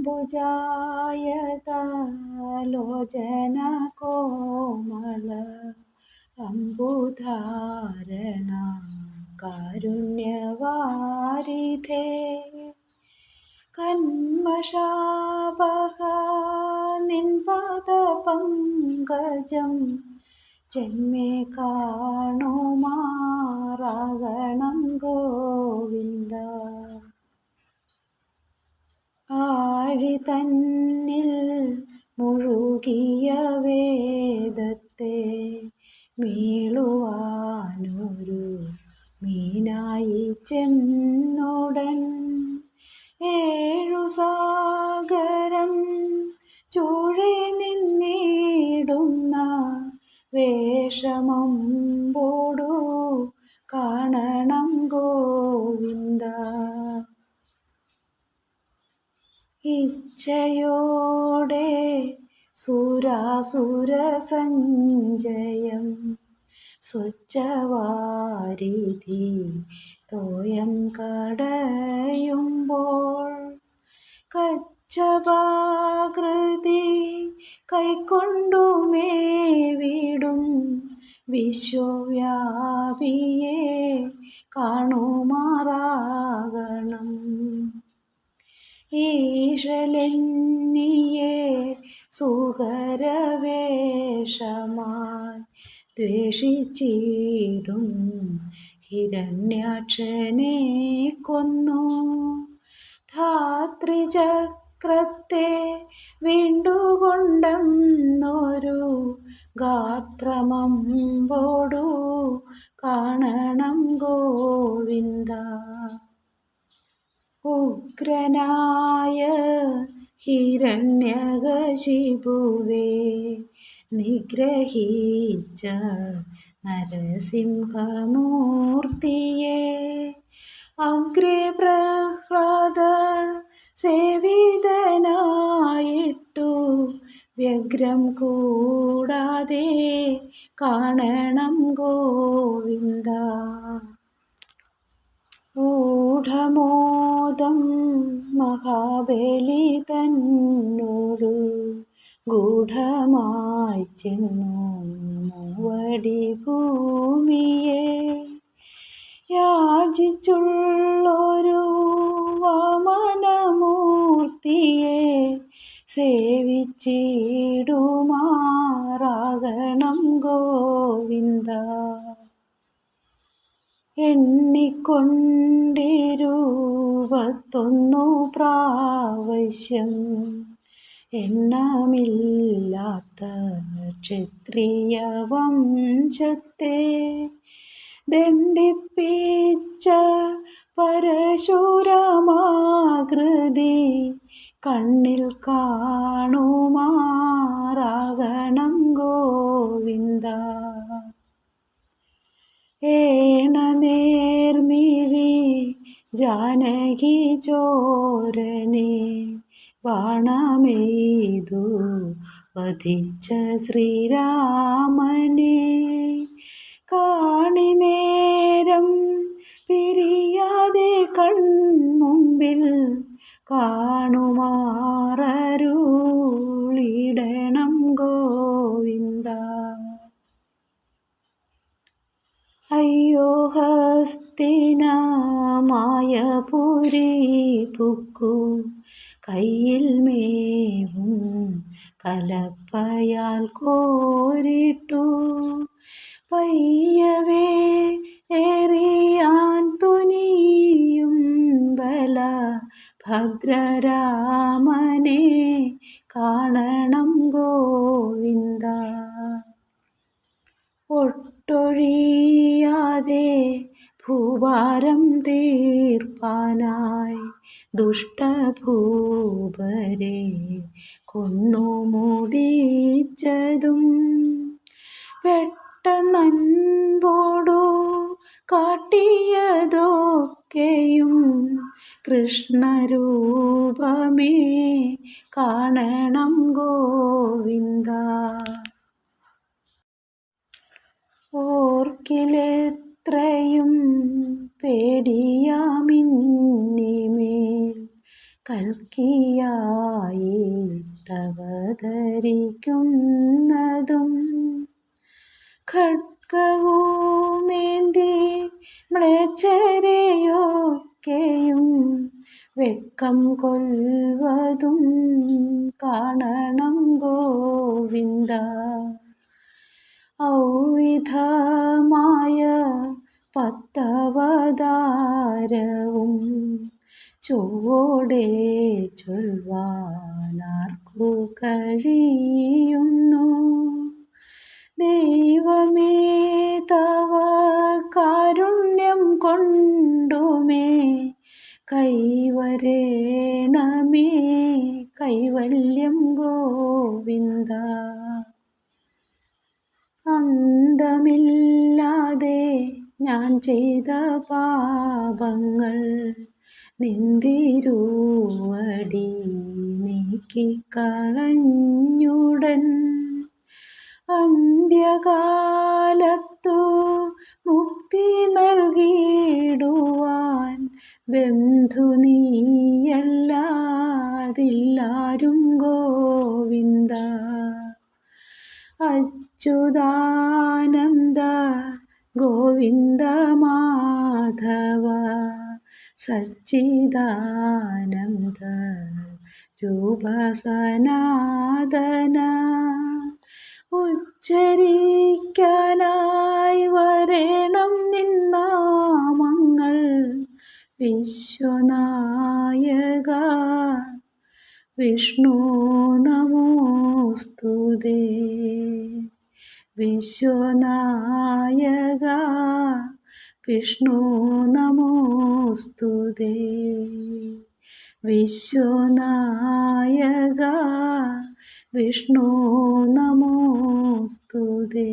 അംബുജായതാലോചന കോമള അംബുധാരണ കാരുണ്യവാരിധേ. കന്മഷാപഹ നിൻപാദപങ്കജം ജന്മേ കാണുമാറാകണം ഗോവിന്ദ. ആഴി തന്നിൽ മുഴുകിയ വേദത്തെ മീളുവാനൊരു മീനായി ചെന്നുടൻ. ഏഴു സാഗരം ചൂഴി നിന്നിടുന്ന വേഷമമ്പോടു ഇച്ഛയോടെ സുരാസുര സഞ്ജയം സ്വച്ഛവാരിധി തോയം കടയുമ്പോൾ കച്ചപാകൃതി കൈക്കൊണ്ടുമേവിടും വിശ്വവ്യാപിയെ കാണുമാറാകണം. ഈശലെന്നിയെ സുഖരവേഷമായി ദ്വേഷിച്ചിടും. ഹിരണ്യാക്ഷനെ കൊന്നു. ധാത്രിചക്രത്തെ വീണ്ടുകൊണ്ടെന്നൊരു ഗാത്രമമ്പോടു കാണണം ഗോവിന്ദ. ഉഗ്രനായ ഹിരണ്യകശിപുവേ നിഗ്രഹിച്ച നരസിംഹമൂർത്തിയെ അഗ്രേ പ്രഹ്ലാദ സേവിതനായിട്ടു വ്യഗ്രം കൂടാതെ കാണണം ഗോവിന്ദ. ഊഢമോദം മഹാബലി തന്നോടു ഗൂഢമായി ചെന്നു മൂവടി ഭൂമിയെ. യാചിച്ചുള്ളൊരു വാമനമൂർത്തിയെ സേവിച്ചിടുമാറാകണം ഗോവിന്ദ. എണ്ണിക്കൊണ്ടിരുപത്തൊന്നു പ്രാവശ്യം. എണ്ണമില്ലാത്ത ക്ഷത്രിയ വംശത്തെ ദണ്ഡിപ്പിച്ച പരശുരമാകൃതി കണ്ണിൽ കാണുമാറാകണം ഗോവിന്ദ. ഏണനേർമിഴി ജാനകി ചോരനെ വാണമേതു വധിച്ച ശ്രീരാമനെ. കാണി നേരം പിരിയാതെ കൺമുമ്പിൽ കാണുമാറരുളിടണം ഗോവിന്ദ. അയ്യോ ഹസ്തിനമായ പുരി പുക്കു. കയ്യിൽ മേവും കലപ്പയാൽ കോരിട്ടു. പയ്യവേ ഏറിയാൻ തുനിയും ബല ഭദ്രരാമനെ കാണണം ഗോവിന്ദ. ഒട്ടൊഴിയാതെ ഭൂഭാരം തീർപ്പാനായി ദുഷ്ടഭൂപരെ കൊന്നു മൂടിച്ചതും. പെട്ടെന്നൻപോടു കാട്ടിയതൊക്കെയും കൃഷ്ണരൂപമേ കാണണം ഗോവിന്ദ. ഓർക്കിലെത്രയും പേടിയാമിന്നിമേൽ കൽക്കിയായിട്ടവതരിക്കുന്നതും ഖഡ്ഗവുമേന്തി മ്ലേച്ചരെയൊക്കെയും വെക്കം കൊൽവതും കാണണം ഗോവിന്ദ. ചൊവ്വോടെ ചൊൽവാനാർക്കു കഴിയുന്നു. ദൈവമേ തവ കാരുണ്യം കൊണ്ടുമേ കൈവരേണമേ കൈവല്യം ഗോവിന്ദ. അന്തമില്ലാതെ ഞാൻ ചെയ്ത പാപങ്ങൾ നിന്തിരുവടി നീക്കിക്കളഞ്ഞുടൻ അന്ത്യകാലത്തു മുക്തി നൽകിയിടുവാൻ ബന്ധു നീയല്ലാതില്ലാരും ഗോവിന്ദ. അച്യുതാനന്ദ ഗോവിന്ദ മാധവ. സച്ചിദാനന്ദ രൂപസനാദന ഉച്ചരിക്കാനായി വരേണം നിന്നാമങ്ങൾ വിശ്വനായക. വിഷ്ണു നമോസ്തുതേ വിശ്വനായക. വിഷ്ണു നമോസ്തുതേ വിശ്വനായക വിഷ്ണു നമോസ്തുതേ